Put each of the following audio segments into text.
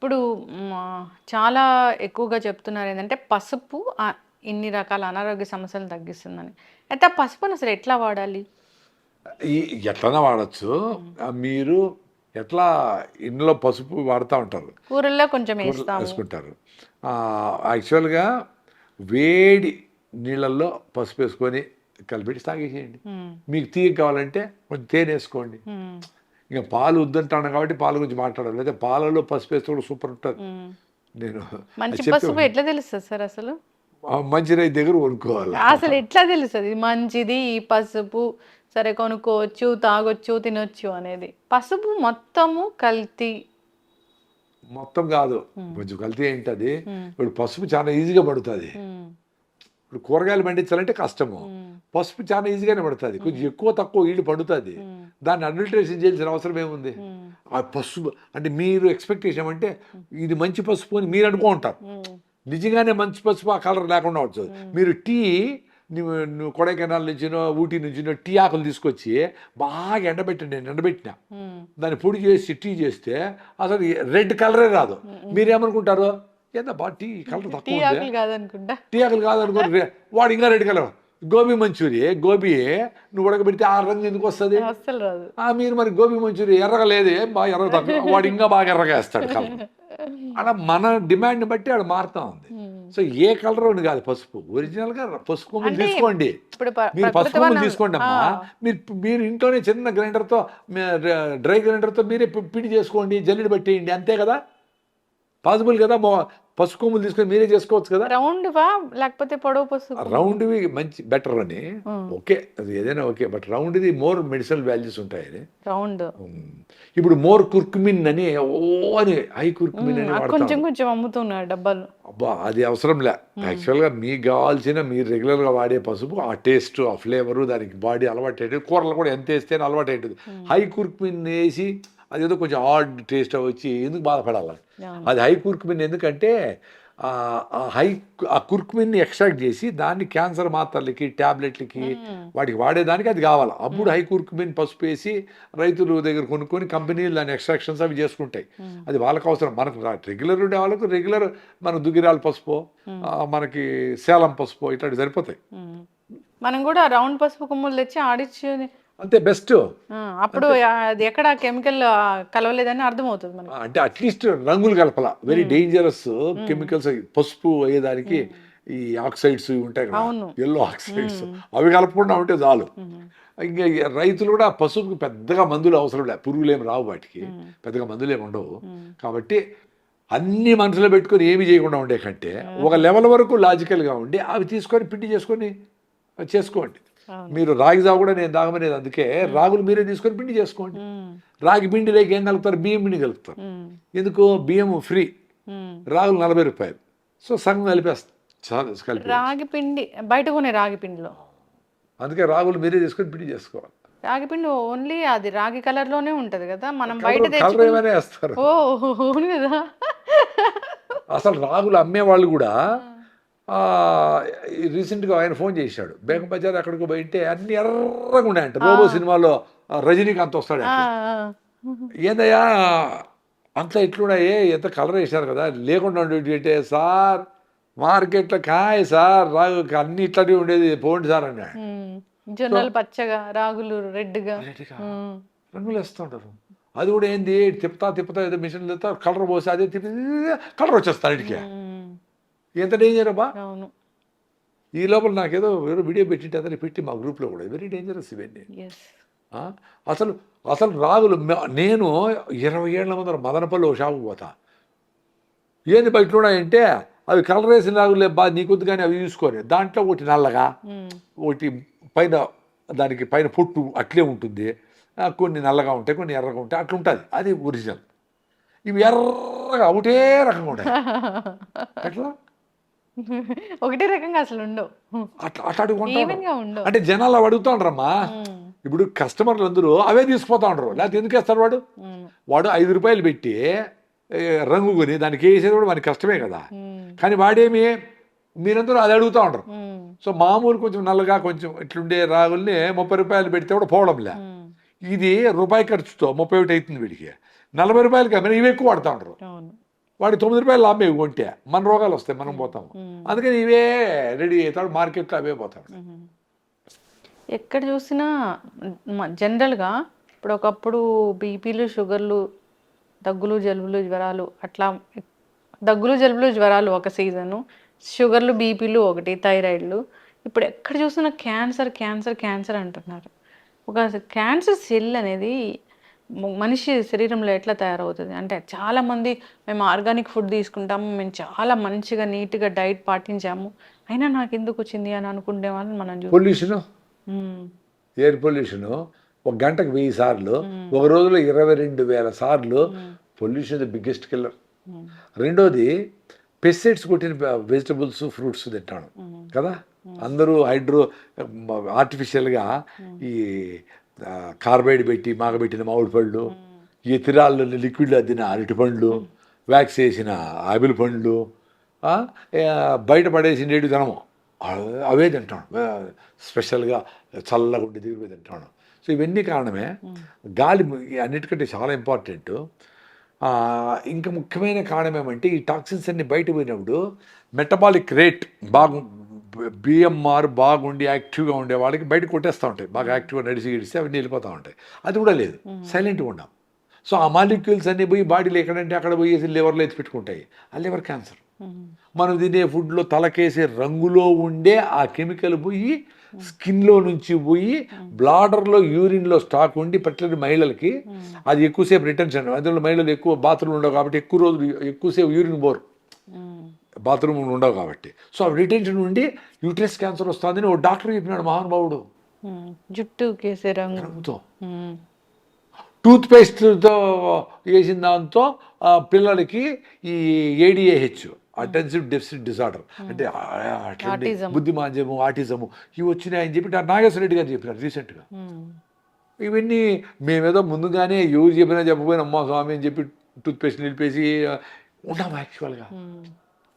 ఇప్పుడు చాలా ఎక్కువగా చెప్తున్నారు ఏంటంటే పసుపు ఇన్ని రకాల అనారోగ్య సమస్యలు తగ్గిస్తుందని. అయితే పసుపును అసలు ఎట్లా వాడాలి? ఈ ఎట్లనా వాడచ్చు. మీరు ఎట్లా ఇంట్లో పసుపు వాడుతూ ఉంటారు? కూరల్లో కొంచెం వేసుకుంటారు. యాక్చువల్గా వేడి నీళ్ళల్లో పసుపు వేసుకొని కలిపెట్టి తాగేసేయండి. మీకు తీయ కావాలంటే కొంచెం తేనె వేసుకోండి. ఇంకా పాలు వద్దంటాను కాబట్టి పాల గురించి మాట్లాడాలి లేదా పాలలో పసుపు వేస్తే కూడా సూపర్ ఉంటుంది. నేను మంచి పసుపు ఎట్లా తెలుస్తుంది సార్ అసలు? మంచి రైతు దగ్గర కొనుక్కోవాలి. అసలు ఎట్లా తెలుస్తుంది? మంచిది ఈ పసుపు సరే కొనుక్కోవచ్చు తాగొచ్చు తినొచ్చు అనేది. పసుపు మొత్తము కల్తీ. మొత్తం కాదు. కొంచెం కల్తీ ఏంటది? ఇప్పుడు పసుపు చాలా ఈజీగా పడుతుంది. ఇప్పుడు కూరగాయలు పండించాలంటే కష్టము. పసుపు చాలా ఈజీగానే పడుతుంది. కొంచెం ఎక్కువ తక్కువ ఈళ్ళు పండుతుంది. దాన్ని అడ్మినిస్ట్రేషన్ చేయాల్సిన అవసరం ఏముంది? ఆ పసుపు అంటే మీరు ఎక్స్పెక్టేషన్ అంటే ఇది మంచి పసుపు అని మీరు అనుకుంటారు నిజంగానే మంచి పసుపు ఆ కలర్ లేకుండా వచ్చు మీరు టీ నువ్వు కొడైకెనాల్ నుంచినో ఊటీ నుంచినో టీ ఆకులు తీసుకొచ్చి బాగా ఎండబెట్టండి నేను ఎండబెట్టినా. దాన్ని పొడి చేసి టీ చేస్తే అసలు రెడ్ కలరే రాదు. మీరేమనుకుంటారు? ఏందబ్బా టీ కలర్ తక్కువ ఆకులు కాదనుకుంటా. టీ ఆకులు కాదనుకో రే- వాడు ఇంకా రెడ్ కలర్ గోబీ మంచూరి గోబీ నువ్వు ఉడకబెడితే ఆ రంగు ఎందుకు వస్తుంది? మీరు మరి గోబీ మంచూరి ఎర్రగా లేదే బాగా తక్కువ వాడు ఇంకా బాగా ఎర్రగా వేస్తాడు కలర్ అలా మన డిమాండ్ బట్టి ఆడ మారుతా ఉంది. సో ఏ కలర్ అని కాదు పసుపు. ఒరిజినల్గా పసుపు కొమ్ములు తీసుకోండి. మీరు పసుపు కొమ్ములు తీసుకోండి అమ్మా. మీరు మీరు ఇంట్లోనే చిన్న గ్రైండర్తో డ్రై గ్రైండర్తో మీరే పి- పిడి చేసుకోండి జల్లెడ పెట్టేయండి అంతే కదా? పాసిబుల్ కదా? పసుపు కొమ్ములు తీసుకొని మీరే చేసుకోవచ్చు కదా? రౌండ్ వా లేకపోతే పొడవు పసుపు రౌండ్వి మంచి బెటర్ అని. ఓకే అది ఏదైనా ఓకే బట్ రౌండ్ది మోర్ మెడిసినల్ వాల్యూస్ ఉంటాయి. రౌండ్. ఇప్పుడు మోర్ కుర్కుమిన్ అని ఓ అని హై కుర్కుమిన్ అని కొంచెం కొంచెం అమ్ముతున్నారు డబ్బాలు. అబ్బా అది అవసరం లే. యాక్చువల్గా మీకు కావాల్సిన మీరు రెగ్యులర్గా వాడే పసుపు ఆ టేస్ట్ ఆ ఫ్లేవరు దానికి బాడీ అలవాటు అయ్యేది కూరలు కూడా ఎంత వేస్తే అలవాటు అవుతుంది హై కుర్కుమిన్ వేసి అదేదో కొంచెం హార్డ్ టేస్ట్ వచ్చి ఎందుకు బాధపడాలి? అవును. అది హై కుర్కుమిన్ ఎందుకంటే హై ఆ కుర్కుమిన్ని ఎక్స్ట్రాక్ట్ చేసి దాన్ని క్యాన్సర్ మాత్రలకి ట్యాబ్లెట్లకి వాటికి వాడేదానికి అది కావాలి. అప్పుడు హై కుర్కుమిన్ పసుపు వేసి రైతుల దగ్గర కొనుక్కొని కంపెనీలు దాని ఎక్స్ట్రాక్షన్స్ అవి చేసుకుంటాయి. అది వాళ్ళకి అవసరం. మనకు రెగ్యులర్ ఉండే వాళ్ళకు రెగ్యులర్ మన దుగిరాల పసుపు మనకి సేలం పసుపు ఇట్లాంటివి సరిపోతాయి. మనం కూడా రౌండ్ పసుపు కొమ్ములు తెచ్చి ఆడిచ్చి అంతే బెస్ట్ అప్పుడు అది ఎక్కడ కెమికల్ కలవలేదని అర్థమవుతుంది మనకి. అంటే అట్లీస్ట్ రంగులు కలపల. వెరీ డేంజరస్ కెమికల్స్ పసుపు అయ్యేదానికి ఈ ఆక్సైడ్స్ ఉంటాయి కదా. ఎల్లో ఆక్సైడ్స్ అవి కలపకుండా ఉంటే చాలు. ఇంకా రైతులు కూడా పసుపుకి పెద్దగా మందులు అవసరం లే. పురుగులు ఏమి రావు వాటికి. పెద్దగా మందులు ఏమి ఉండవు. కాబట్టి అన్ని మనసులో పెట్టుకొని ఏమి చేయకుండా ఉండే కంటే ఒక లెవెల్ వరకు లాజికల్గా ఉండి అవి తీసుకొని పిండి చేసుకొని చేసుకోండి. మీరు రాగి జావ కూడా నేను తాగమనేది. అందుకే రాగులు మీరే తీసుకొని పిండి చేసుకోండి. రాగి పిండి లేక ఏం కలుపుతారు బియ్యం పిండి కలుపుతారు. ఎందుకు? బియ్యం ఫ్రీ. రాగులు నలభై రూపాయలు. సో సగం కలిపేస్తాం. చాలా కలిపి రాగి పిండి బయట కొనే రాగి పిండిలో. అందుకే రాగులు మీరే తీసుకొని పిండి చేసుకోవాలి. రాగి పిండి ఓన్లీ అది రాగి కలర్లోనే ఉంటది కదా. మనం బయట వేస్తారు. ఓ కదా. అసలు రాగులు అమ్మేవాళ్ళు కూడా రీసెంట్గా ఆయన ఫోన్ చేశాడు. బేగం బజార్ అక్కడికి పోయింటే అన్ని ఎర్రగా ఉన్నాయంట. రోబో సినిమాలో రజనీకాంత్ వస్తాడు. ఏందయ్యా అంతా ఇట్లున్నాయే ఎంత కలర్ వేశారు కదా. లేకుండా ఉండేటి అంటే సార్ మార్కెట్లో కాయ సార్ రాగు అన్ని ఇట్లాంటివి ఉండేది. పోండి సార్ అన్నాడు. మ్. జొన్నలు పచ్చగా రాగులు రెడ్గా. రంగులు వేస్తూ ఉంటారు. అది కూడా ఏంది తిప్పుతా తిప్పుతా ఏదో మిషన్ తిప్పుతా కలర్ పోసి అదే తిప్పి కలర్ వచ్చేస్తారు ఇంటికి. ఎంత డేంజర్ అబ్బా? అవును. ఈ లోపల నాకేదో వేరే వీడియో పెట్టింటే అతను పెట్టి మా గ్రూప్లో కూడా. వెరీ డేంజరస్ ఇవన్నీ? అసలు అసలు రాగులు నేను ఇరవై ఏళ్ళ ముందర మదనపల్లి ఒక షాపుకి పోతా. ఏంది బయట ఉన్నాయంటే అవి కలర్ వేసిన రాగులే బా నీకొద్దు కానీ అవి చూసుకొని దాంట్లో ఒకటి నల్లగా ఒకటి పైన దానికి పైన పొట్టు అట్లే ఉంటుంది. కొన్ని నల్లగా ఉంటాయి కొన్ని ఎర్రగా ఉంటాయి. అట్లా ఉంటుంది అది ఒరిజినల్. ఇవి ఎర్రగా ఒకటే రకంగా ఉంటాయి. ఎట్లా? ఒకటే రకంగా అసలు ఉండవు. అట్లా అంటే జనాలు అవి అడుగుతా ఉంటారమ్మా మ్, ఇప్పుడు కస్టమర్లు అందరూ అవే తీసుకుపోతా ఉంటారు లేకపోతే ఎందుకు వేస్తారు వాడు? మ్, వాడు ఐదు రూపాయలు పెట్టి రంగు కొని దానికి వేసేది కూడా మనకి కష్టమే కదా. మ్, కానీ వాడేమి? మీరందరూ అది అడుగుతూ ఉంటారు మ్, సో మామూలు కొంచెం నల్లగా కొంచెం ఇట్లుండే రాగుల్ని ముప్పై రూపాయలు పెడితే కూడా పోవడంలే. ఇది రూపాయి ఖర్చుతో ముప్పై ఒకటి అవుతుంది వీడికి. నలభై రూపాయలకి అమ్మిన ఇవి ఎక్కువ వాడుతూ అవును. వాడి తొమ్మిది రూపాయలు లాభం కొంటే. మన రోగాలు వస్తాయి మనం పోతాం మ్మ్. అందుకని ఇవే రెడీ అవుతాడు మార్కెట్లో అవే పోతాడు. ఎక్కడ చూసినా జనరల్గా ఇప్పుడు ఒకప్పుడు బీపీలు షుగర్లు దగ్గులు జలుబులు జ్వరాలు అట్లా దగ్గులు జలుబులు జ్వరాలు ఒక సీజను షుగర్లు బీపీలు ఒకటి థైరాయిడ్లు. ఇప్పుడు ఎక్కడ చూసినా క్యాన్సర్ క్యాన్సర్ క్యాన్సర్ అంటున్నారు. ఒక క్యాన్సర్ సెల్ అనేది మనిషి శరీరంలో ఎట్లా తయారవుతుంది? అంటే చాలామంది మేము ఆర్గానిక్ ఫుడ్ తీసుకుంటాము మేము చాలా మంచిగా నీట్గా డైట్ పాటించాము. అయినా నాకు ఎందుకు వచ్చింది అని అనుకునే వాళ్ళని మనం పొల్యూషన్. Air pollution? ఒక గంటకు వెయ్యి సార్లు ఒక రోజులో ఇరవై రెండు వేల సార్లు పొల్యూషన్ ద బిగ్గెస్ట్ కిల్లర్. రెండోది పెస్టిసైడ్స్ కొట్టిన వెజిటబుల్స్ ఫ్రూట్స్ తింటాను. కదా? అందరూ హైడ్రో ఆర్టిఫిషియల్గా ఈ కార్బైడ్ పెట్టి మాగబెట్టిన మామిడి పళ్ళు ఈ తిరాళ్ళు లిక్విడ్లో అద్దిన అరటి పండ్లు వ్యాక్స్ వేసిన ఆపిల్ పండ్లు బయట పడేసి నేడు తినము అవే తింటాను స్పెషల్గా చల్లగా ఉండి దిగులు తింటాను సో ఇవన్నీ కారణమే గాలి అన్నిటికంటే చాలా ఇంపార్టెంట్. ఇంకా ముఖ్యమైన కారణం ఏమంటే ఈ టాక్సిన్స్ అన్ని బయట పోయినప్పుడు మెటబాలిక్ రేట్ బాగు బిఎంఆర్ బాగుండి యాక్టివ్గా ఉండే వాళ్ళకి బయట కొట్టేస్తూ ఉంటాయి. బాగా యాక్టివ్గా నడిచి గిడిస్తే అవన్నీ వెళ్ళిపోతూ ఉంటాయి. అది కూడా లేదు. సైలెంట్గా ఉన్నాం. సో ఆ మాలిక్యూల్స్ అన్నీ పోయి బాడీలో ఎక్కడంటే అక్కడ పోయేసి లివర్లో ఎత్తి పెట్టుకుంటాయి. ఆ లివర్ క్యాన్సర్. మనం తినే ఫుడ్లో తలకేసే రంగులో ఉండే ఆ కెమికల్ పోయి స్కిన్లో నుంచి పోయి బ్లాడర్లో యూరిన్లో స్టాక్ ఉండి పర్టికులర్ మహిళలకి అది ఎక్కువసేపు రిటెన్షన్. అందులో మహిళలు ఎక్కువ బాత్రూమ్ ఉండవు కాబట్టి ఎక్కువ రోజులు ఎక్కువసేపు యూరిన్ బోర్ మ్మ్. బాత్రూమ్ ఉండవు కాబట్టి సో ఆ రిటెన్షన్ ఉండి యూట్రస్ క్యాన్సర్ వస్తుందని ఓ డాక్టర్ చెప్పినాడు మహానుభావుడు. జుట్టు రంగుతో. టూత్ పేస్ట్తో వేసిన దాంతో పిల్లలకి ఈ ఏడిఏహెచ్ అటెన్సివ్ డెఫిసిట్ డిసార్డర్ అంటే ఆ, అట్లాంటి Autism. బుద్ధి మాంద్యము ఆటిజము ఇవి వచ్చినాయని చెప్పి నాగేశ్వర రెడ్డి గారు చెప్పినారు రీసెంట్గా. ఇవన్నీ మేమేదో ముందుగానే ఎవరు చెప్పినా చెప్పకపోయినా అమ్మా స్వామి అని చెప్పి టూత్ పేస్ట్ నిలిపేసి ఉన్నాము యాక్చువల్గా.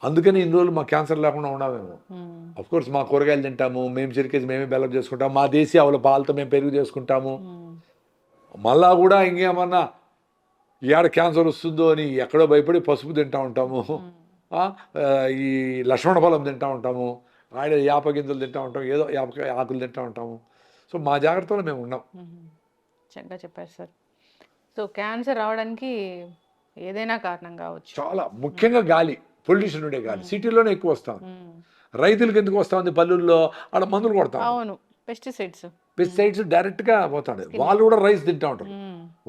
అందుకని ఇన్ని రోజులు మా క్యాన్సర్ లేకుండా ఉన్నామేమో. మ్మ్. అఫ్ కోర్స్ మా కూరగాయలు తింటాము మేము చిరికేసి మేమే బెల్లం చేసుకుంటాము మా దేశీ ఆవుల పాలతో మేము పెరుగు చేసుకుంటాము. మళ్ళా కూడా ఇంకేమన్నా ఏడ క్యాన్సర్ వస్తుందో అని ఎక్కడో భయపడి పసుపు తింటా ఉంటాము. ఈ లక్ష్మణ ఫలం తింటా ఉంటాము. ఆడ యాప గింజలు తింటా ఉంటాం ఏదో యాపకాయ ఆకులు తింటా ఉంటాము. సో మా జాగ్రత్తలో మేము ఉన్నాం. చక్కగా చెప్పారు సార్. సో క్యాన్సర్ రావడానికి ఏదైనా కారణం కావచ్చు. చాలా ముఖ్యంగా గాలి. పొల్యూషన్ ఉండే గాలి సిటీలోనే ఎక్కువ వస్తాం. రైతులకు ఎందుకు వస్తా ఉంది పల్లెల్లో ఆడ మందులు కొడతాం. అవును. పెస్టిసైడ్స్. పెస్టిసైడ్స్ డైరెక్ట్గా పోతాడు. వాళ్ళు కూడా రైస్ తింటా ఉంటారు.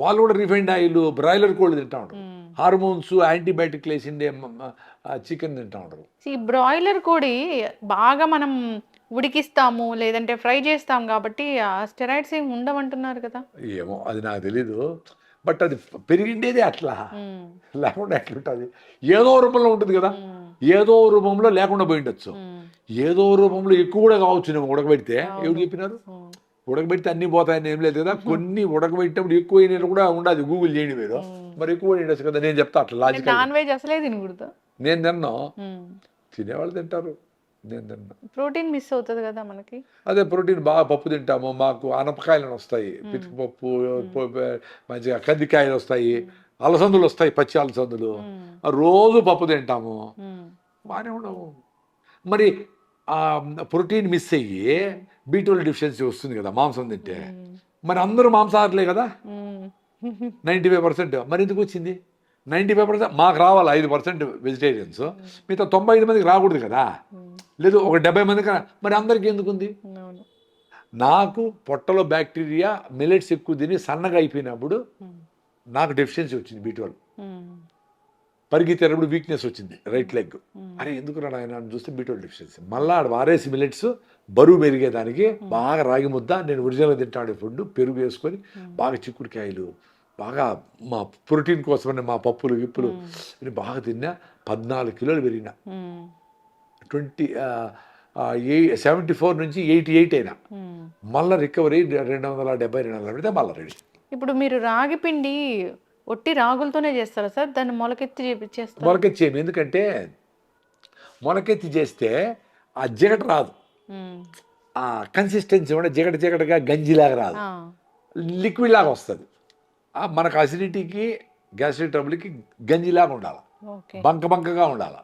వాళ్ళు కూడా రిఫైండ్ ఆయిల్ బ్రాయిలర్ కోళ్ళు తింటా ఉంటారు. హార్మోన్స్ యాంటీబయాటిక్ వేసిండే చికెన్ తింటా ఉంటారు. ఈ బ్రాయిలర్ కోడి బాగా మనం ఉడికిస్తాము లేదంటే ఫ్రై చేస్తాం కాబట్టి ఆ స్టెరాయిడ్స్ ఏమి ఉండవంటున్నారు కదా. ఏమో అది నాకు తెలీదు. బట్ అది పెరిగిండేదే అట్లా. లేకుండా ఎట్లుంటుంది ఏదో రూపంలో ఉంటుంది కదా. ఏదో రూపంలో లేకుండా పోయి ఉండొచ్చు. ఏదో రూపంలో ఎక్కువ కూడా కావచ్చు నేను ఉడకబెడితే. ఎవరు చెప్పినారు. ఉడకబెడితే అన్ని పోతాయని ఏం లేదు కదా. కొన్ని ఉడకబెట్టినప్పుడు ఎక్కువ అయినట్టు కూడా ఉండదు గూగుల్ చేయండి మీరు. మరి ఎక్కువ ఉండొచ్చు కదా. నేను చెప్తా అట్లా నాన్ వెజ్ అసలే తినకూడదు. నేను తిన్నా. తినేవాళ్ళు తింటారు. నేను తిన్నా ప్రోటీన్ మిస్ అవుతుంది కదా మనకి. అదే ప్రోటీన్ బాగా పప్పు తింటాము మాకు అనపకాయలు వస్తాయి పితికి పప్పు ప- ప- మంచిగా కందికాయలు వస్తాయి అలసందులు వస్తాయి పచ్చి అలసందులు. రోజు పప్పు తింటాము. బాగానే ఉండవు. మరి ఆ ప్రోటీన్ మిస్ అయ్యి బీటోల్ డెఫిషియన్సీ వస్తుంది కదా మాంసం తింటే. మరి అందరూ మాంసాహారులే కదా. Ninety five percent. మరి ఎందుకు వచ్చింది? నైంటీ ఫైవ్ పర్సెంట్ మాకు రావాలి ఐదు పర్సెంట్ వెజిటేరియన్స్ మిగతా తొంభై ఐదు మందికి రాకూడదు కదా. లేదు ఒక డెబ్బై మందికి మరి అందరికీ ఎందుకు ఉంది నాకు పొట్టలో బ్యాక్టీరియా మిలెట్స్ ఎక్కువ తిని సన్నగా అయిపోయినప్పుడు. నాకు డెఫిషియన్సీ వచ్చింది మ్మ్. పరిగెత్తేటప్పుడు వీక్నెస్ వచ్చింది రైట్ లెగ్ అరే ఎందుకు రా నాయన అని చూస్తే బీట్వల్ డెఫిషియన్సీ మళ్ళీ ఆడ వారేసి మిలెట్స్ బరువు పెరిగేదానికి బాగా రాగి ముద్ద నేను ఒరిజినల్గా తింటాడే ఫుడ్ పెరుగు వేసుకొని బాగా చిక్కుడుకాయలు బాగా మా ప్రోటీన్ కోసమని మా పప్పులు గిప్పులు బాగా తిన్నా పద్నాలుగు కిలోలు పెరిగిన. ట్వంటీ ఏ సెవెంటీ ఫోర్ నుంచి ఎయిటీ ఎయిట్ అయినా. మళ్ళీ రికవరీ రెండు వందల డెబ్బై రెండు వందల పెడితే మళ్ళీ రెడీ. ఇప్పుడు మీరు రాగి పిండి ఒట్టి రాగులతోనే చేస్తారా సార్? దాన్ని మొలకెత్తి చేస్తారు? మొలకెత్తి చేయము. ఎందుకంటే మొలకెత్తి చేస్తే ఆ జిగట రాదు. ఆ కన్సిస్టెన్సీ కూడా జిగట జిగటగా గంజిలాగా రాదు. లిక్విడ్ లాగా వస్తుంది. మనకు అసిడిటీకి గ్యాస్ట్రిక్ ట్రబుల్కి గంజిలాగా ఉండాలి. బంక బంకగా ఉండాలి.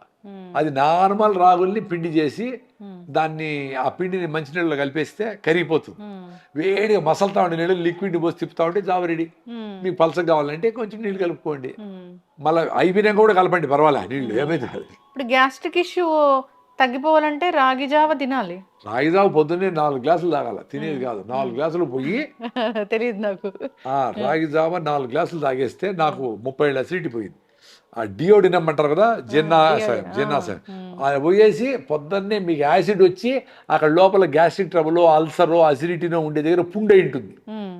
అది నార్మల్ రాగుల్ని పిండి చేసి దాన్ని ఆ పిండిని మంచినీళ్ళలో కలిపేస్తే కరిగిపోతుంది. వేడిగా మసలుతా ఉండే నీళ్ళు లిక్విడ్ పోసి తిప్పుతా ఉంటే జావ రెడీ మీకు పలసగా కావాలంటే కొంచెం నీళ్ళు కలుపుకోండి. మళ్ళీ అయిపోయినాక కూడా కలపండి పర్వాలే నీళ్ళు ఏమైతే ఇప్పుడు గ్యాస్ట్రిక్ ఇష్యూ తగ్గిపోవాలంటే రాగి జావ తినాలి. రాగి జావ పొద్దున్నే నాలుగు గ్లాసులు తాగాల. తినేది కాదు. నాలుగు గ్లాసులు పోయి తెలియదు నాకు. ఆ రాగి జావ నాలుగు గ్లాసులు తాగేస్తే నాకు ముప్పై ఏళ్ళ అసిడిటీ పోయింది. ఆ డియోడినం అంటారు కదా జిన్నాశయం జిన్నాశయం అది పోయేసి పొద్దున్నే మీకు యాసిడ్ వచ్చి అక్కడ లోపల గ్యాస్ట్రిక్ ట్రబుల్ అల్సరో అసిడిటీనో ఉండే దగ్గర పుండు అయి ఉంటుంది.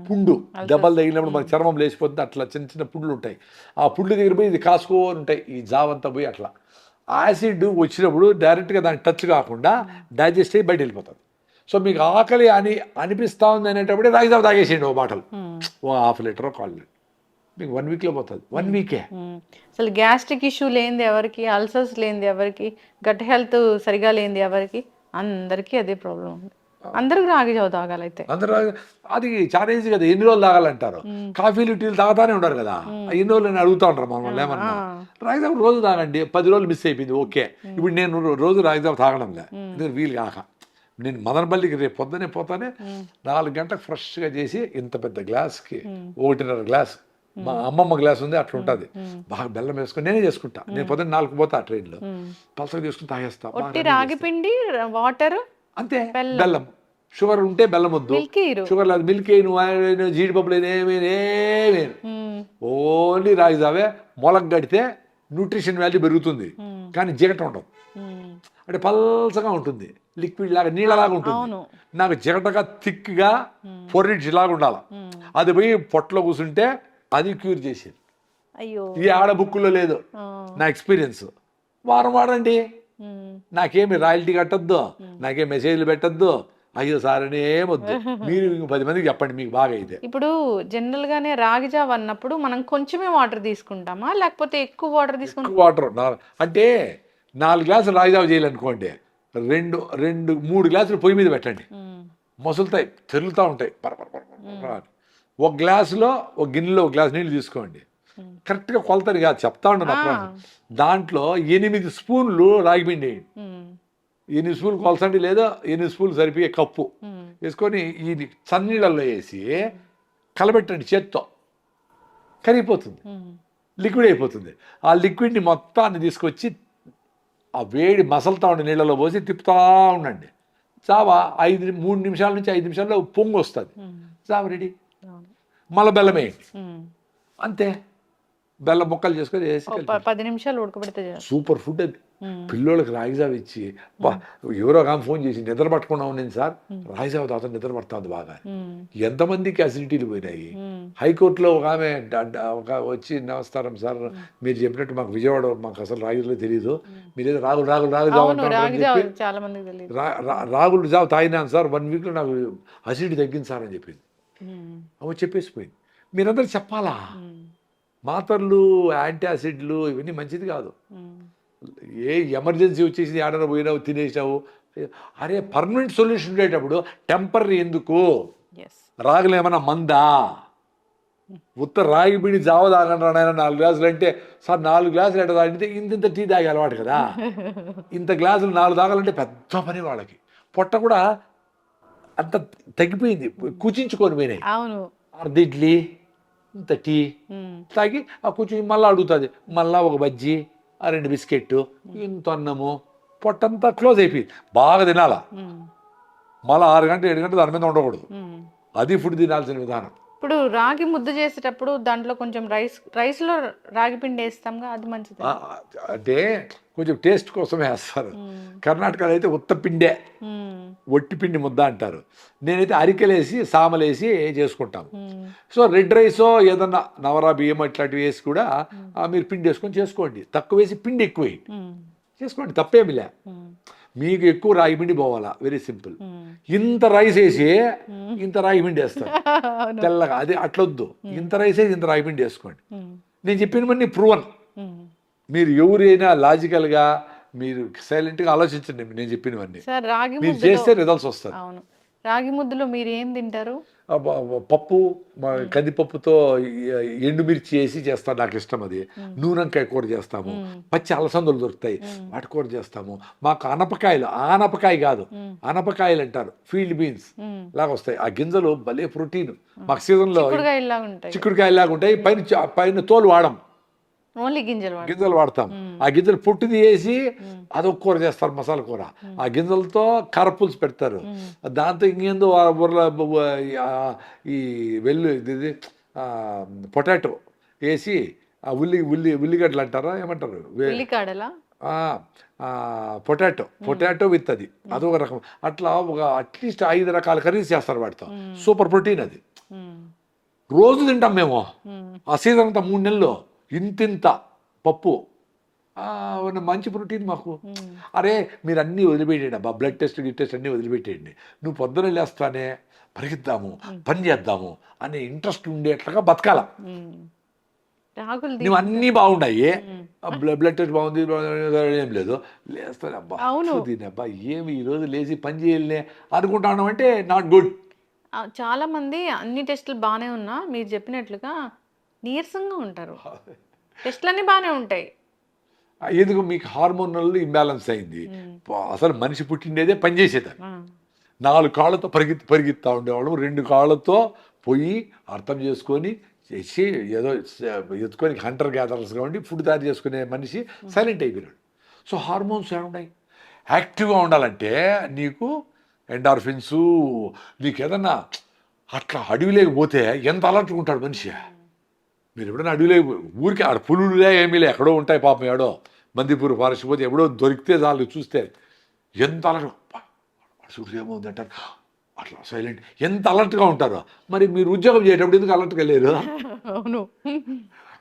పుండు. దెబ్బలు తగిలినప్పుడు మన చర్మం లేచిపోతుంది. అట్లా చిన్న చిన్న పుండ్లు ఉంటాయి ఆ పుండు దగ్గర పోయి ఇది కాసుకోని ఉంటాయి. ఈ జావంతా పోయి అట్లా. యాసిడ్ వచ్చినప్పుడు డైరెక్ట్గా దానికి టచ్ కాకుండా డైజెస్ట్ అయ్యి బయట వెళ్ళిపోతుంది. సో మీకు ఆకలి అని అనిపిస్తూ ఉంది అనేటప్పుడే జావ తాగేసేయండి ఓ బాటలు ఓ హాఫ్ లీటర్ కాల్ లీటర్. మీకు వన్ వీక్లో పోతుంది. వన్ వీకే. అసలు గ్యాస్ట్రిక్ ఇష్యూ లేనిది ఎవరికి అల్సర్స్ లేనిది ఎవరికి గట్ హెల్త్ సరిగా లేనిది ఎవరికి అందరికీ అదే ప్రాబ్లం ఉంది. అందరికి రాగి జావ తాగాలి అయితే అందరూ అది చాలా ఈజీ కదా ఎన్ని రోజులు తాగాలంటారు? కాఫీలు టీలు తాగుతానే ఉంటారు కదా. ఎన్ని రోజులు నేను అడుగుతా ఉంటారు మనం ఏమన్నా. రాగి జావ రోజు తాగండి పది రోజులు మిస్ అయిపోయింది ఓకే. ఇప్పుడు నేను రోజు రాగి జావ తాగడం లే. ఎందుకంటే వీలు కాక. నేను మదనపల్లికి రేపు పొద్దునే పోతానే నాలుగు గంటలకు ఫ్రెష్గా చేసి ఇంత పెద్ద గ్లాస్కి ఒకటిన్నర గ్లాస్. మా అమ్మమ్మ గ్లాస్ ఉంది అట్లా ఉంటుంది. బాగా బెల్లం వేసుకొని నేనే చేసుకుంటా. నేను పొద్దున్న నాలుగు పోతా ట్రైన్లో. పలసగా చేసుకుని తాగేస్తా. బాగా ఒట్టి రాగి పిండి వాటర్? అంతే. బెల్లం. షుగర్ ఉంటే బెల్లం వద్దు. షుగర్ లేదు మిల్క్ అయిన జీడిపప్పులు ఏమేమి ఓన్లీ రాగి జావే మొలక గడితే న్యూట్రిషన్ వాల్యూ పెరుగుతుంది. కానీ జిగట ఉండదు. అంటే పల్సగా ఉంటుంది. లిక్విడ్ లాగా నీళ్ళలాగా ఉంటుంది. నాకు జిగటగా థిక్గా పొరిడ్జ్ లాగా ఉండాలి. అది పోయి పొట్టలో కూర్చుంటే అది క్యూర్ చేసేది. అయ్యో. ఈ ఆడ బుక్కులో లేదు. నా ఎక్స్పీరియన్స్. వారం వాడండి. నాకేమి రాయల్టీ కట్టద్దు నాకేం మెసేజ్లు పెట్టద్దు అయ్యో సార్ అని ఏమొద్దు మీరు పది మందికి చెప్పండి మీకు బాగా అయితే ఇప్పుడు జనరల్ గానే రాగి జావ అన్నప్పుడు మనం కొంచెమే వాటర్ తీసుకుంటామా లేకపోతే ఎక్కువ వాటర్ తీసుకుంటాం వాటర్ అంటే నాలుగు గ్లాసులు రాగిజావ చేయాలనుకోండి రెండు రెండు మూడు గ్లాసులు పొయ్యి మీద పెట్టండి మొసలుతాయి తెరులుతూ ఉంటాయి పర. ఒక గ్లాసులో ఒక గిన్నెలో ఒక గ్లాస్ నీళ్ళు తీసుకోండి కరెక్ట్గా కొలతని కాదు చెప్తా ఉన్నాను అప్పుడు దాంట్లో ఎనిమిది స్పూన్లు రాగి పిండి వేయండి. ఎనిమిది స్పూన్లు కొలసండి లేదా ఎనిమిది స్పూన్లు సరిపోయే కప్పు వేసుకొని ఈ చన్నీళ్ళల్లో వేసి కలబెట్టండి చేత్తో. కరిగిపోతుంది. లిక్విడ్ అయిపోతుంది. ఆ లిక్విడ్ని మొత్తాన్ని తీసుకొచ్చి ఆ వేడి మసలుతా ఉండే నీళ్ళలో పోసి తిప్పుతా ఉండండి. చావా ఐదు మూడు నిమిషాల నుంచి ఐదు నిమిషాల్లో పొంగు వస్తుంది చావ రెడీ. మళ్ళీ బెల్లం వేయండి. అంతే. బెల్లం ముక్కలు చేసుకొని వేసి. పది నిమిషాలు ఉడకబెడితే. సూపర్ ఫుడ్ అది. పిల్లోళ్ళకి రాగిజావ ఇచ్చి బా ఎవరో ఆమె ఫోన్ చేసి నిద్ర పట్టకుండా ఉండింది సార్ రాగిజావ తాత నిద్ర పడుతుంది బాగా. ఎంతమందికి అసిడిటీలు పోయినాయి. హైకోర్టులో ఒక ఆమె ఒక వచ్చి నమస్కారం సార్ మీరు చెప్పినట్టు మాకు విజయవాడ మాకు అసలు రాగులు తెలియదు మీరు ఏదో రాగులు రాగులు రాగులు జావ రాగులు జావ తాగినాను సార్ వన్ వీక్లో నాకు అసిడిటీ తగ్గింది సార్ అని చెప్పింది. అవి చెప్పేసిపోయింది మీరందరూ చెప్పాలా. మాతర్లు యాంటీ యాసిడ్లు ఇవన్నీ మంచిది కాదు. ఏ ఎమర్జెన్సీ వచ్చేసి ఆడన పోయినావు తినేసావు అరే పర్మనెంట్ సొల్యూషన్ ఉండేటప్పుడు టెంపరీ ఎందుకు? రాగులు మందా? ఉత్త రాగి పిండి జావ తాగండి నాయన నాలుగు గ్లాసులు అంటే సార్ నాలుగు గ్లాసులు ఎట్లా తాగితే ఇంత ఇంత టీ తాగే అలవాటు కదా. ఇంత గ్లాసులు నాలుగు తాగాలంటే పెద్ద పని వాళ్ళకి. పొట్ట కూడా అంత తగ్గిపోయింది కుచించుకొని పోయినాయి. అర్ధ ఇడ్లీ. ఇంత టీ. తాగి ఆ కూర్చుని మళ్ళీ అడుగుతుంది మళ్ళీ ఒక బజ్జీ ఆ రెండు బిస్కెట్ ఇంత అన్నము. పొట్టంతా క్లోజ్ అయిపోయింది. బాగా తినాలా. మళ్ళీ ఆరు గంటలు ఏడు గంటలు దాని మీద ఉండకూడదు. అది ఫుడ్ తినాల్సిన విధానం. ఇప్పుడు రాగి ముద్ద చేసేటప్పుడు దాంట్లో కొంచెం రైస్ రైస్లో రాగి పిండి వేస్తాంగా అది మంచిది. అంటే కొంచెం టేస్ట్ కోసమే వేస్తారు. కర్ణాటకలో అయితే ఉత్త పిండే. ఒట్టి పిండి ముద్ద అంటారు. నేనైతే అరికెలేసి సామలేసి చేసుకుంటాం. సో రెడ్ రైస్ ఏదన్నా నవరా బియ్యం అట్లాంటివి వేసి కూడా మీరు పిండి వేసుకొని చేసుకోండి. తక్కువ వేసి పిండి ఎక్కువ. చేసుకోండి తప్పేమి లే మీకు ఎక్కువ రాగి పిండి పోవాలా? వెరీ సింపుల్ ఇంత రైస్ వేసి ఇంత రాగి పిండి వేస్తారు. తెల్లగా అది అట్లొద్దు. ఇంత రైస్ వేసి ఇంత రాగి పిండి వేసుకోండి. నేను చెప్పినవన్నీ ప్రూవన్ మీరు ఎవరైనా లాజికల్గా మీరు సైలెంట్గా ఆలోచించండి నేను చెప్పినవన్నీ. మీరు చేస్తే రిజల్ట్స్ అవును. రాగి ముద్దలో మీరు ఏం తింటారు? పప్పు కందిపప్పుతో ఎండుమిర్చి వేసి చేస్తాను నాకు ఇష్టం అది. నూనెంకాయ కూర చేస్తాము. పచ్చి అలసందలు దొరుకుతాయి. వాటి కూర చేస్తాము. మాకు అనపకాయలు ఆనపకాయ కాదు అనపకాయలు అంటారు. Field beans. లాగా వస్తాయి. ఆ గింజలు భలే ప్రోటీన్ మాకు సీజన్లో చిక్కుడుగా ఇలా ఉంటాయి. చిక్కుడుకాయ లాగా ఉంటాయి. పైన పైన తోలు వాడం. ఓన్లీ గింజలు గింజలు వాడతాం. ఆ గింజలు పొట్టు తీసి అదొక కూర చేస్తారు మసాలా కూర. ఆ గింజలతో కారపులుసు పెడతారు. దాంతో ఇంకేందో ఆ ఊర్ల బ- ఆ ఈ వెల్లు ఇది పొటాటో వేసి ఆ ఉల్లి ఉల్లి ఉల్లిగడ్డలు అంటారా ఏమంటారు? ఉల్లికాడలా? పొటాటో. పొటాటో విత్ అది అదొక రకం. అట్లా ఒక అట్లీస్ట్ ఐదు రకాల కర్రీస్ చేస్తారు వాటితో. సూపర్ ప్రోటీన్ అది. రోజు తింటాం మేము. మ్మ్. ఆ సీజన్ అంతా మూడు నెలలు. ఇంతింత పప్పు. మంచి ప్రోటీన్ మాకు. అరే మీరు అన్నీ వదిలిపెట్టేయండి అబ్బా బ్లడ్ టెస్ట్ గిట్ టెస్ట్ అన్నీ వదిలిపెట్టేయండి. నువ్వు పొద్దున లేస్తానే పరిగెత్తాము పని చేద్దాము అనే ఇంట్రెస్ట్ ఉండేట్లుగా బతకాల. నువ్వు అన్నీ బాగున్నాయి. బ్లడ్ టెస్ట్ బాగుంది ఏం లేదు. లేస్తాను అబ్బా దీని అబ్బా ఏమి ఈరోజు లేచి పని చేయలే అనుకుంటాను అంటే నాట్ గుడ్ చాలా మంది అన్ని టెస్టులు బాగానే ఉన్నా మీరు చెప్పినట్లుగా నీరసంగా ఉంటారు. టెస్టులన్నీ బాగానే ఉంటాయి. ఎందుకు? మీకు హార్మోనల్ ఇంబ్యాలెన్స్ అయింది. అసలు మనిషి పుట్టిండేదే పని చేసేదాన్ని. ఆ, నాలుగు కాళ్ళతో పరిగెత్తి పరిగెత్తా ఉండేవాళ్ళం రెండు కాళ్ళతో పోయి అర్థం చేసుకొని చేసి ఏదో ఎత్తుకొని హంటర్ గ్యాదర్స్గా ఉండి ఫుడ్ తయారు చేసుకునే మనిషి సైలెంట్ అయిపోయినాడు. సో హార్మోన్స్ ఏమున్నాయి యాక్టివ్గా ఉండాలంటే నీకు ఎండార్ఫిన్స్ నీకు ఏదన్నా అట్లా అడవిలోకి పోతే ఎంత అలర్ట్గా ఉంటాడు మనిషి? మీరు ఎప్పుడైనా అడవిలోకి పో- ఊరికే ఆడ పులులే ఏమీ లే ఎక్కడో ఉంటాయి పాపం ఏడో మందిపూర్ ఫారెస్ట్ పోతే ఎప్పుడో దొరికితే చాలు చూస్తే. ఎంత అలర్ట్ చూడు ఏమవుందంటారు అట్లా సైలెంట్ ఎంత అలర్ట్గా ఉంటారో. మరి మీరు ఉద్యోగం చేసేటప్పుడు ఎందుకు అలర్ట్గా లేరు? అవును.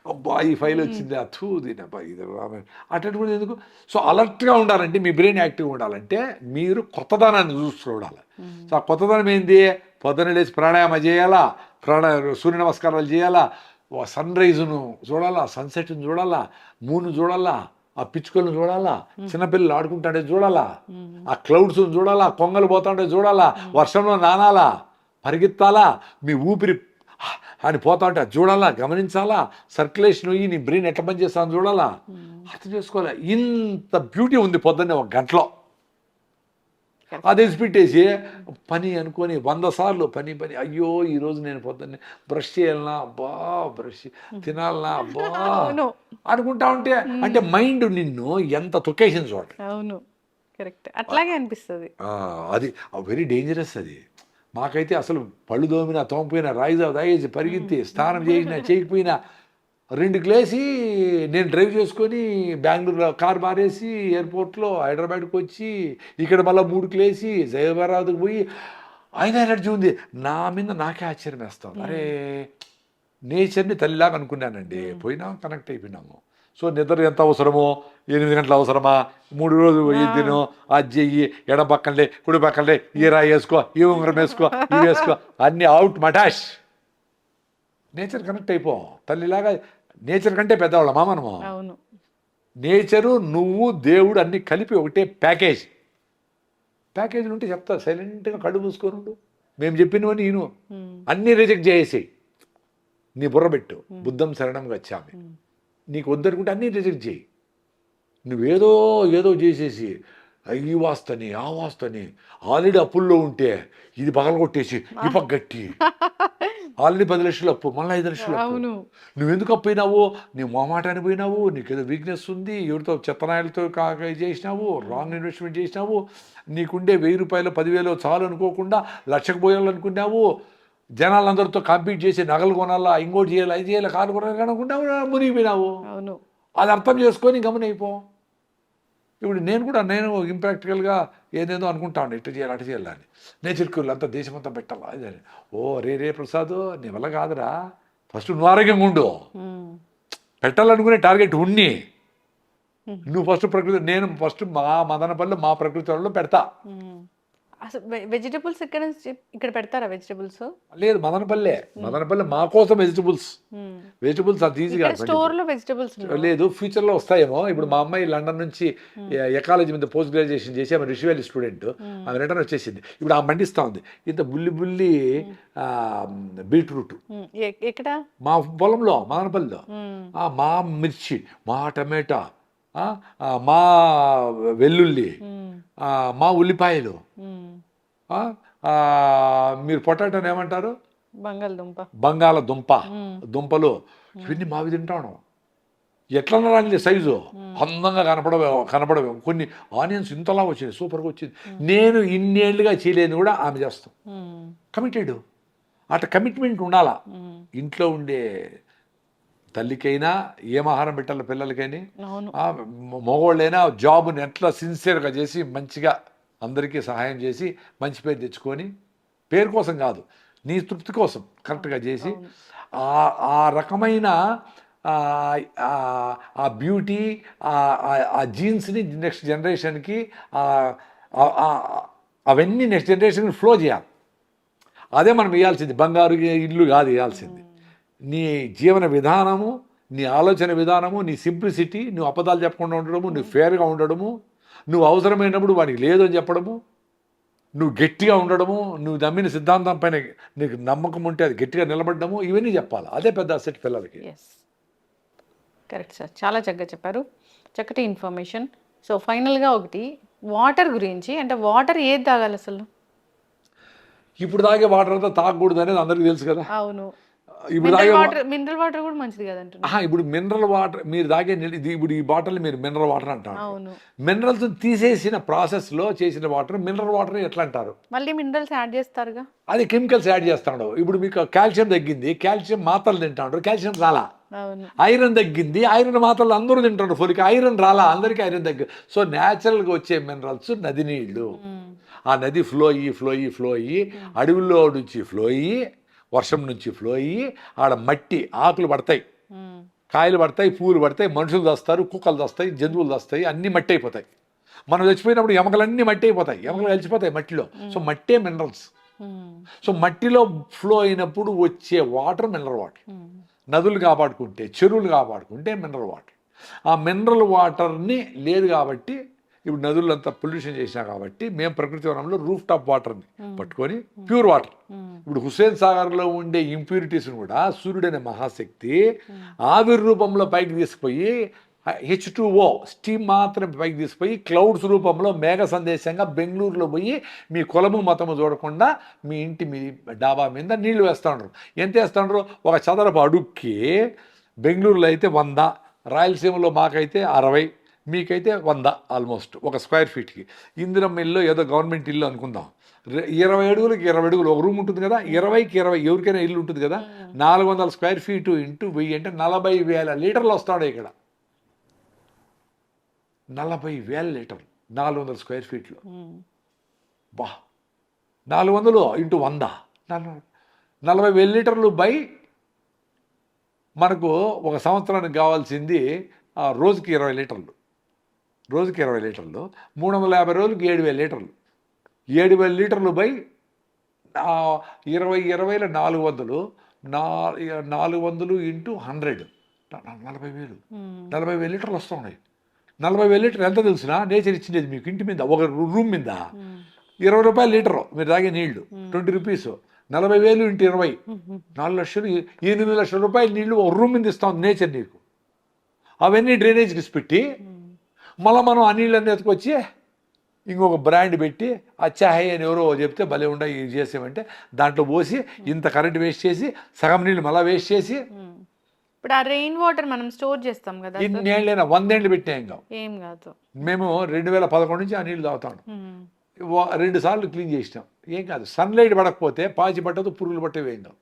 అబ్బా ఈ ఫైల్ వచ్చింది. అథూ దీనబ్బా ఇది రామ అటువంటి ఎందుకు? సో అలర్ట్గా ఉండాలంటే మీ బ్రెయిన్ యాక్టివ్గా ఉండాలంటే మీరు కొత్తదనాన్ని చూస్తూ ఉండాలి. సో ఆ కొత్తదనం ఏంది? పొద్దున లేచి ప్రాణాయామ చేయాలా? ప్రాణ సూర్య నమస్కారాలు చేయాలా? సన్ రైజ్ను చూడాలా సన్సెట్ను చూడాలా మూను చూడాలా ఆ పిచ్చుకలను చూడాలా చిన్నపిల్లలు ఆడుకుంటాడే చూడాలా ఆ క్లౌడ్స్ చూడాలా కొంగలు పోతాంటే చూడాలా వర్షంలో నానాలా పరిగెత్తాలా మీ ఊపిరి అని పోతా ఉంటే చూడాలా గమనించాలా సర్క్యులేషన్ అయ్యి నీ బ్రెయిన్ ఎట్లా పని చేస్తాను చూడాలా అర్థం చేసుకోవాలా ఇంత బ్యూటీ ఉంది పొద్దున్నే ఒక గంటలో. అది పెట్టేసి పని అనుకొని వంద సార్లు పని పని. అయ్యో ఈరోజు నేను పొద్దున్నే బ్రష్ చేయాలనా? అబ్బా బ్రష్ తినాలనా? అబ్బా. అనుకుంటా ఉంటే అంటే మైండ్ నిన్ను ఎంత తొక్కేసింది చూడండి. అవును. కరెక్ట్. అట్లాగే అనిపిస్తుంది. ఆ, అది వెరీ డేంజరస్ అది. మాకైతే అసలు పళ్ళు దోమినా తోమిపోయినా రాయిదా తాగేసి పరిగెత్తి స్నానం చేసినా చేయకపోయినా రెండు లేసి నేను డ్రైవ్ చేసుకొని బెంగళూరులో కార్ మారేసి ఎయిర్పోర్ట్లో హైదరాబాద్కి వచ్చి ఇక్కడ మళ్ళీ మూడుకి లేసి జయబారాబాద్కి పోయి ఆయన ఎనర్జీ ఉంది నా మీద నాకే ఆశ్చర్యం వేస్తాం అరే నేచర్ని తల్లిలాగా అనుకున్నానండి. పోయినా కనెక్ట్ అయిపోయినాము. సో నిద్ర ఎంత అవసరమో ఎనిమిది గంటలు అవసరమా మూడు రోజులు పోయి తిను అది చెయ్యి ఎడ పక్కనలే కుడి పక్కనలే ఈ రాయి వేసుకో ఈ ఉంగరం వేసుకో ఇవి వేసుకో అన్ని అవుట్ మటాష్. నేచర్ కనెక్ట్ అయిపో. తల్లిలాగా నేచర్ కంటే పెద్దవాళ్ళమా మనము అవును. నేచరు నువ్వు దేవుడు అన్ని కలిపి ఒకటే ప్యాకేజ్. ప్యాకేజీలు ఉంటే చెప్తా సైలెంట్గా కళ్ళు మూసుకొని ఉండు. మేము చెప్పినవని నేను అన్నీ రిజెక్ట్ చేసేసి నీ బుర్ర పెట్టు. బుద్ధం శరణం వచ్చామి. నీకు వద్దనుకుంటే అన్నీ రిజెక్ట్ చేయి. నువ్వేదో ఏదో చేసేసి ఈ వాస్తని ఆ వాస్తని ఆల్రెడీ అప్పుల్లో ఉంటే ఇది పగలగొట్టేసి ఈ పక్క గట్టి ఆల్రెడీ పది లక్షలు అప్పు మళ్ళీ ఐదు లక్షలు అప్పు. అవును. నువ్వు ఎందుకు అప్పోయినావు నీ మొహమాటానికి పోయినావు నీకు ఏదో వీక్నెస్ ఉంది ఎవరితో చెత్తనాయలతో కాక చేసినావు? రాంగ్ ఇన్వెస్ట్మెంట్ చేసినావు? నీకుండే వెయ్యి రూపాయలు పదివేలు చాలు అనుకోకుండా లక్షకు పోయాలనుకున్నావు? జనాలందరితో కంపీట్ చేసి నగలు కొనాలా ఇంకోటి చేయాలి అది చేయాలి కారు కొనాలి అనుకున్నావు? మునిగిపోయినావు. అవును. అది అర్థం చేసుకొని గమనైపో. ఇప్పుడు నేను కూడా నేను ఇంప్రాక్టికల్గా ఏదేదో అనుకుంటాను ఇటు చేయాలి అటు చేయాలని నేచర్ క్యూర్లు అంతా దేశమంతా పెట్టాలా? అని. ఓ రే రే ప్రసాద్ నీ వల్ల కాదురా. ఫస్ట్ నువ్వు ఆరోగ్యంగా ఉండు. పెట్టాలనుకునే టార్గెట్ ఉన్ని. నువ్వు ఫస్ట్ ప్రకృతి నేను ఫస్ట్ మా మదనపల్లి మా ప్రకృతి వాళ్ళలో పెడతా. అసలు వెజిటబుల్స్ ఇక్కడ నుంచి ఇక్కడ పెడతారా వెజిటబుల్స్? లేదు మదనపల్లె. మదనపల్లె మా కోసం వెజిటబుల్స్. వెజిటబుల్స్ అంత ఈజీగా ఇక్కడ స్టోర్లో వెజిటబుల్స్ లేదు ఫ్యూచర్లో వస్తాయేమో. ఇప్పుడు మా అమ్మాయి లండన్ నుంచి ఎకాలజీ మీద పోస్ట్ గ్రాడ్యుయేషన్ చేసి ఆమె రిషివేలి స్టూడెంట్. ఆమె రిటర్న్ వచ్చేసింది. ఇప్పుడు ఆమె మండిస్తా ఉంది. ఇంత బుల్లి బుల్లి ఆ, బీట్రూట్. ఎక్కడ? మా పొలంలో మదనపల్లిలో. ఆ, మా మిర్చి మా టమాటా ఆ, ఆ, మా వెల్లుల్లి. ఆ, మా ఉల్లిపాయలు. ఆ, ఆ, మీరు పొటాటోని ఏమంటారు? బంగాళదుంప. బంగాళదుంప. దుంపలు. ఇవన్నీ మావి తింటాను. ఎట్లా రాని సైజు. అందంగా కనపడవే కనపడవే కొన్ని ఆనియన్స్ ఇంతలా వచ్చింది సూపర్గా వచ్చింది. నేను ఇన్నేళ్ళుగా చేయలేని కూడా ఆమె చేస్తాం. కమిటెడ్. అట్లా కమిట్మెంట్ ఉండాలా. ఇంట్లో ఉండే తల్లికైనా ఏం ఆహారం పెట్టాలి పిల్లలకైనా మగవాళ్ళైనా జాబ్ని ఎట్లా సిన్సియర్గా చేసి మంచిగా అందరికీ సహాయం చేసి మంచి పేరు తెచ్చుకొని పేరు కోసం కాదు నీ తృప్తి కోసం కరెక్ట్గా చేసి ఆ రకమైన ఆ బ్యూటీ ఆ జీన్స్ని నెక్స్ట్ జనరేషన్కి అవన్నీ నెక్స్ట్ జనరేషన్కి ఫ్లో చేయాలి. అదే మనం ఇవ్వాల్సింది బంగారు ఇల్లు కాదు ఇవ్వాల్సింది నీ జీవన విధానము నీ ఆలోచన విధానము నీ సింప్లిసిటీ నువ్వు అబద్ధాలు చెప్పకుండా ఉండడము నువ్వు ఫేర్గా ఉండడము నువ్వు అవసరమైనప్పుడు వాడికి లేదు అని చెప్పడము నువ్వు గట్టిగా ఉండడము నువ్వు నమ్మిన సిద్ధాంతం పైన నీకు నమ్మకం ఉంటే అది గట్టిగా నిలబడడము ఇవన్నీ చెప్పాలి. అదే పెద్ద అసెట్ పిల్లలకి. కరెక్ట్ సార్ చాలా చక్కగా చెప్పారు. చక్కటి ఇన్ఫర్మేషన్ సో ఫైనల్గా ఒకటి వాటర్ గురించి అంటే వాటర్ ఏది తాగాలి అసలు? ఇప్పుడు తాగే వాటర్ అంతా తాగకూడదు అనేది అందరికీ తెలుసు కదా. అవును. ఇప్పుడు తాగే మినరల్ వాటర్ మినరల్ వాటర్ కూడా మంచిది కదంటున్నా. ఆహా, ఇప్పుడు మినరల్ వాటర్ మీరు తాగే నీళ్ళు ఇప్పుడు ఈ బాటిల్ మీరు మినరల్ వాటర్ అంటారు. మినరల్స్ తీసేసిన ప్రాసెస్లో చేసిన వాటర్ మినరల్ వాటర్ ఎట్లా అంటారు? మళ్ళీ మినరల్స్ యాడ్ చేస్తారుగా? అది కెమికల్స్ యాడ్ చేస్తాడు. ఇప్పుడు మీకు కాల్షియం తగ్గింది కాల్షియం మాత్రలు తింటాడు కాల్షియం రాలా. ఐరన్ తగ్గింది ఐరన్ మాత్రలు అందరూ తింటారు. ఫోలికి ఐరన్ రాలా అందరికీ ఐరన్ తగ్గి సో న్యాచురల్గా వచ్చే మినరల్స్ నది నీళ్ళు. ఆ నది ఫ్లో అయ్యి ఫ్లో అయ్యి ఫ్లో అయ్యి అడవుల్లో నుంచి ఫ్లో అయ్యి వర్షం నుంచి ఫ్లో అయ్యి ఆడ మట్టి ఆకులు పడతాయి. కాయలు పడతాయి పూలు పడతాయి మనుషులు దస్తారు కుక్కలు దస్తాయి జంతువులు దస్తాయి అన్నీ మట్టి అయిపోతాయి. మనం చచ్చిపోయినప్పుడు ఎముకలన్నీ మట్టి అయిపోతాయి. ఎముకలు కలిసిపోతాయి మట్టిలో. సో మట్టే మినరల్స్. సో మట్టిలో ఫ్లో అయినప్పుడు వచ్చే వాటర్ మినరల్ వాటర్. నదులు కాపాడుకుంటే చెరువులు కాపాడుకుంటే మినరల్ వాటర్ ఆ మినరల్ వాటర్ని లేదు కాబట్టి ఇప్పుడు నదులంతా పొల్యూషన్ చేసినా కాబట్టి మేము ప్రకృతి వనంలో రూఫ్ టాప్ వాటర్ని పట్టుకొని ప్యూర్ వాటర్. ఇప్పుడు హుస్సేన్ సాగర్లో ఉండే ఇంప్యూరిటీస్ని కూడా సూర్యుడనే మహాశక్తి ఆవిరి రూపంలో పైకి తీసుకుపోయి హెచ్ ఓ స్టీమ్ మాత్రం పైకి తీసుకుపోయి క్లౌడ్స్ రూపంలో మేఘ సందేశంగా బెంగళూరులో పోయి మీ కులము మతము చూడకుండా మీ ఇంటి మీ డాబా మీద నీళ్ళు వేస్తూ ఉండరు ఎంత వేస్తూ ఉండరు ఒక చదరపు అడుక్కి బెంగళూరులో అయితే వంద రాయలసీమలో మాకైతే అరవై మీకైతే వంద ఆల్మోస్ట్ ఒక స్క్వేర్ ఫీట్కి ఇందిరమ్మ ఇల్లు ఏదో గవర్నమెంట్ ఇల్లు అనుకుందాం. ఇరవై అడుగులకి ఇరవై అడుగులు ఒక రూమ్ ఉంటుంది కదా ఇరవైకి ఇరవై ఎవరికైనా ఇల్లు ఉంటుంది కదా నాలుగు వందల స్క్వేర్ ఫీటు ఇంటూ వెయ్యి అంటే నలభై వేల లీటర్లు వస్తాడు ఇక్కడ. నలభై వేల లీటర్లు నాలుగు వందల స్క్వేర్ ఫీట్లు. బా నాలుగు వందలు ఇంటూ వంద. నల- నలభై వేల లీటర్లు బై మనకు ఒక సంవత్సరానికి కావాల్సింది ఆ, రోజుకి ఇరవై లీటర్లు. రోజుకి ఇరవై లీటర్లు మూడు వందల యాభై రోజులకి ఏడు వేల లీటర్లు. ఏడు వేల లీటర్లు బై ఇరవై ఇరవైల నాలుగు వందలు నా నాలుగు వందలు ఇంటూ హండ్రెడ్. నలభై వేలు. నలభై వేల లీటర్లు వస్తున్నాయి. నలభై వేల లీటర్లు ఎంత తెలిసినా? నేచర్ ఇచ్చిండేది మీకు ఇంటి మీద ఒక రూమ్ మీద. ఇరవై రూపాయలు లీటరు మీరు తాగే నీళ్ళు ట్వంటీ రూపీస్. నలభై వేలు ఇంటి ఇరవై. నాలుగు లక్షలు ఎనిమిది లక్షల రూపాయల నీళ్ళు ఒక రూమ్ మీద ఇస్తాం నేచర్ నీకు. అవన్నీ డ్రైనేజ్కి పెట్టి. మళ్ళీ మనం ఆ నీళ్ళన్నీ ఎత్తుకొచ్చి ఇంకొక బ్రాండ్ పెట్టి అచ్చాహే అని ఎవరో చెప్తే భలే ఉండ ఇది చేసామంటే దాంట్లో పోసి ఇంత కరెంట్ వేస్ట్ చేసి సగం నీళ్ళు మళ్ళీ వేస్ట్ చేసి. ఇప్పుడు ఆ రెయిన్ వాటర్ మనం స్టోర్ చేస్తాం కదా? ఇన్నేళ్ళైనా వందేళ్ళు పెట్టాం ఇంకా ఏం కాదు. మేము రెండు వేల పదకొండు నుంచి ఆ నీళ్ళు తాగుతాం రెండు సార్లు క్లీన్ చేసినాం. ఏం కాదు. సన్లైట్ పడకపోతే పాచి పట్టదు పురుగులు పట్టేవి ఏం కాదు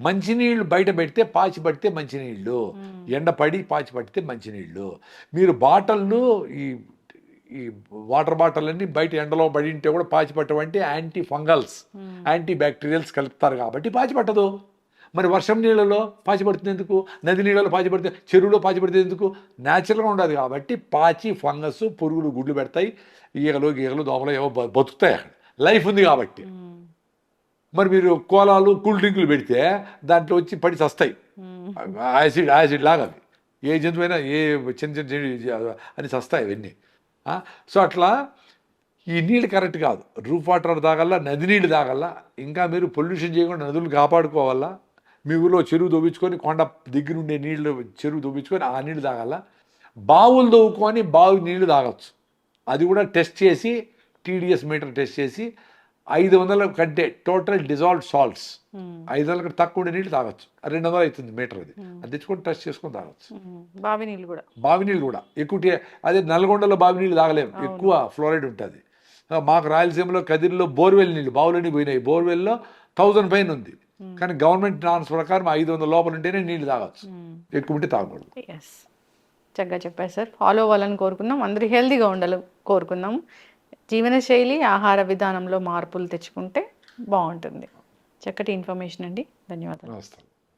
మంచినీళ్ళు బయట పెడితే పాచి పడితే మంచినీళ్ళు ఎండ పడి పాచి పడితే మంచినీళ్ళు. మీరు బాటళ్ళు ఈ ఈ వాటర్ బాటిల్ అన్ని బయట ఎండలో పడి ఉంటే కూడా పాచి పట్టవంటే యాంటీ ఫంగల్స్ యాంటీ బ్యాక్టీరియల్స్ కలుపుతారు కాబట్టి పాచి పట్టదు. మరి వర్షం నీళ్ళలో పాచి పడుతుంది ఎందుకు? నది నీళ్ళలో పాచి పడితే చెరువులో పాచి పడితే ఎందుకు? న్యాచురల్గా ఉండదు కాబట్టి పాచి ఫంగస్ పురుగులు గుడ్లు పెడతాయి. ఈగలు గీగలు దోమలు ఏవో బతుకుతాయి అక్కడ. లైఫ్ ఉంది కాబట్టి. మరి మీరు కోలాలు కూల్ డ్రింకులు పెడితే దాంట్లో వచ్చి పడి చస్తాయి. యాసిడ్ యాసిడ్ లాగా అవి. ఏ జంతువైనా ఏ చిన్న చిన్న జంతు- అని చస్తాయి అవన్నీ. సో అట్లా ఈ నీళ్ళు కరెక్ట్ కాదు. రూఫ్ వాటర్ తాగల్లా నది నీళ్ళు తాగల్లా ఇంకా మీరు పొల్యూషన్ చేయకుండా నదులు కాపాడుకోవాలా? మీ ఊళ్ళో చెరువు దొబ్బించుకొని కొండ దగ్గర ఉండే నీళ్ళు చెరువు దొబ్బించుకొని ఆ నీళ్ళు తాగాల బావులు దొవ్వుకొని బావి నీళ్ళు తాగొచ్చు. అది కూడా టెస్ట్ చేసి టీడీఎస్ మీటర్ టెస్ట్ చేసి ఐదు వందల కంటే టోటల్ డిజాల్వ్ సాల్ట్స్. ఐదు వందల కంటే తక్కువ ఉండే నీళ్ళు తాగొచ్చు. రెండు వందలు అవుతుంది మీటర్ అది. అది తెచ్చుకొని టెస్ట్ చేసుకొని తాగొచ్చు. మ్మ్. బావి నీళ్ళు కూడా. బావి నీళ్ళు కూడా. ఎక్కువ అదే నల్గొండలో బావి నీళ్ళు తాగలేము. ఎక్కువ ఫ్లోరైడ్ ఉంటుంది. మాకు రాయలసీమలో కదిరిలో బోర్వెల్ నీళ్ళు బావులన్నీ పోయినాయి. బోర్వెల్లో థౌజండ్ పైన ఉంది. కానీ గవర్నమెంట్ నాన్స్ ప్రకారం ఐదు వందల లోపల ఉంటేనే నీళ్ళు తాగొచ్చు. ఎక్కువ ఉంటే తాగకూడదు. చక్కగా చెప్పారు సార్ ఫాలో అవ్వాలని కోరుకుందాం. అందరూ హెల్తీగా ఉండాలి కోరుకుందాం. జీవనశైలి ఆహార విధానంలో మార్పులు తెచ్చుకుంటే బాగుంటుంది. చక్కటి ఇన్ఫర్మేషన్ అండి. ధన్యవాదాలు. నమస్తే.